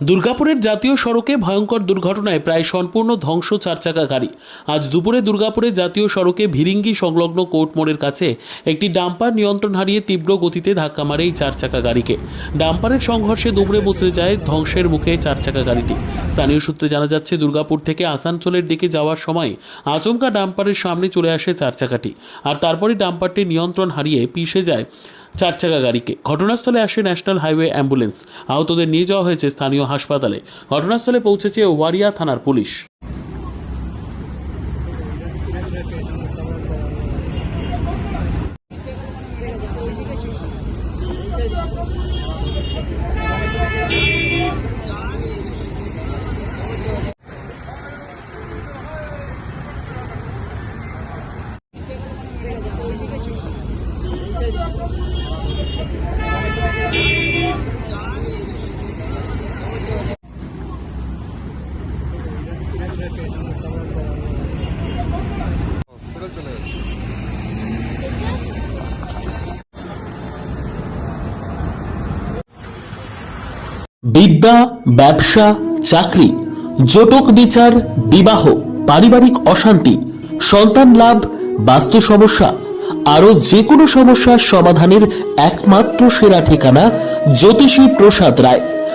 দুর্গাপুরের জাতীয় সড়কে ভয়ঙ্কর দুর্ঘটনায় প্রায় সম্পূর্ণ ধ্বংস চারচাকা গাড়ি আজ দুপুরে দুর্গাপুরের জাতীয় সড়কে ভিরিঙ্গি সংলগ্ন কোর্ট মোড়ের কাছে একটি ডাম্পার নিয়ন্ত্রণ হারিয়ে তীব্র গতিতে ধাক্কা মারে এই চারচাকা গাড়িকে ডাম্পারের সংঘর্ষে দুমড়ে মুচড়ে যায় ধ্বংসের মুখে চারচাকা গাড়িটি স্থানীয় সূত্রে জানা যাচ্ছে, দুর্গাপুর থেকে আসানসোলের দিকে যাওয়ার সময় আচমকা ডাম্পারের সামনে চলে আসে চার চাকাটি আর তারপরে ডাম্পারটি নিয়ন্ত্রণ হারিয়ে পিষে যায় চার চাকা গাড়িকে। ঘটনাস্থলে আসে ন্যাশনাল হাইওয়ে অ্যাম্বুলেন্স। আহতদের নিয়ে যাওয়া হয়েছে স্থানীয় হাসপাতালে। ঘটনাস্থলে পৌঁছেছে ওয়ারিয়া থানার পুলিশ। হসপিটাল চলে বিদ্যা, ব্যবসা, চাকরি, জটক বিচার, বিবাহ, পারিবারিক অশান্তি, সন্তান লাভ, বাস্তু সমস্যা, আরও যে কোনো সমস্যার সমাধানের একমাত্র সেরা ঠিকানা জ্যোতিষী প্রসাদ রায়।